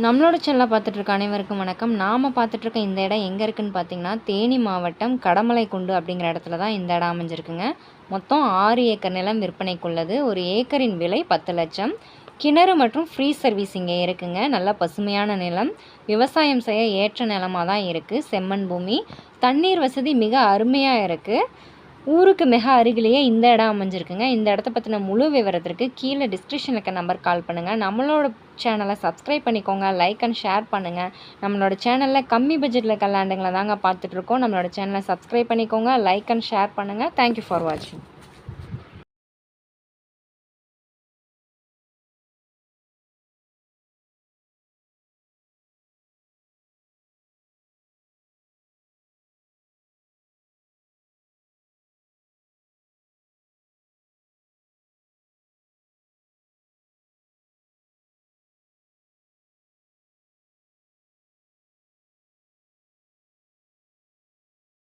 நம்மளோட சேனலை பார்த்துட்ருக்க அனைவருக்கும் வணக்கம். நாம் பார்த்துட்ருக்க இந்த இடம் எங்கே இருக்குதுன்னு பார்த்தீங்கன்னா தேனி மாவட்டம் கடமலை குண்டு அப்படிங்கிற இடத்துல தான் இந்த இடம் அமைஞ்சிருக்குங்க. மொத்தம் ஆறு ஏக்கர் நிலம் விற்பனைக்குள்ளது ஒரு ஏக்கரின் விலை பத்து லட்சம். கிணறு மற்றும் ஃப்ரீ சர்வீஸ் இங்கே இருக்குங்க. நல்ல பசுமையான நிலம். விவசாயம் செய்ய ஏற்ற நிலமாக தான் இருக்குது செம்மண் பூமி. தண்ணீர் வசதி மிக அருமையாக இருக்குது ஊருக்கு மிக அருகிலேயே இந்த இடம் அமைஞ்சிருக்குங்க. இந்த இடத்த பற்றின முழு விவரத்திற்கு கீழே டிஸ்கிரிப்ஷனில் இருக்க நம்பர் கால் பண்ணுங்கள் நம்மளோட சேனலை சப்ஸ்கிரைப் பண்ணிக்கோங்க. லைக் அண்ட் ஷேர் பண்ணுங்கள் நம்மளோட சேனலில் கம்மி பட்ஜெட்டில் இருக்க லேண்டுங்களை தாங்க பார்த்துட்ருக்கோம் நம்மளோட சேனலை சப்ஸ்கிரைப் பண்ணிக்கோங்க. லைக் அண்ட் ஷேர் பண்ணுங்கள் தேங்க்யூ ஃபார் வாட்சிங்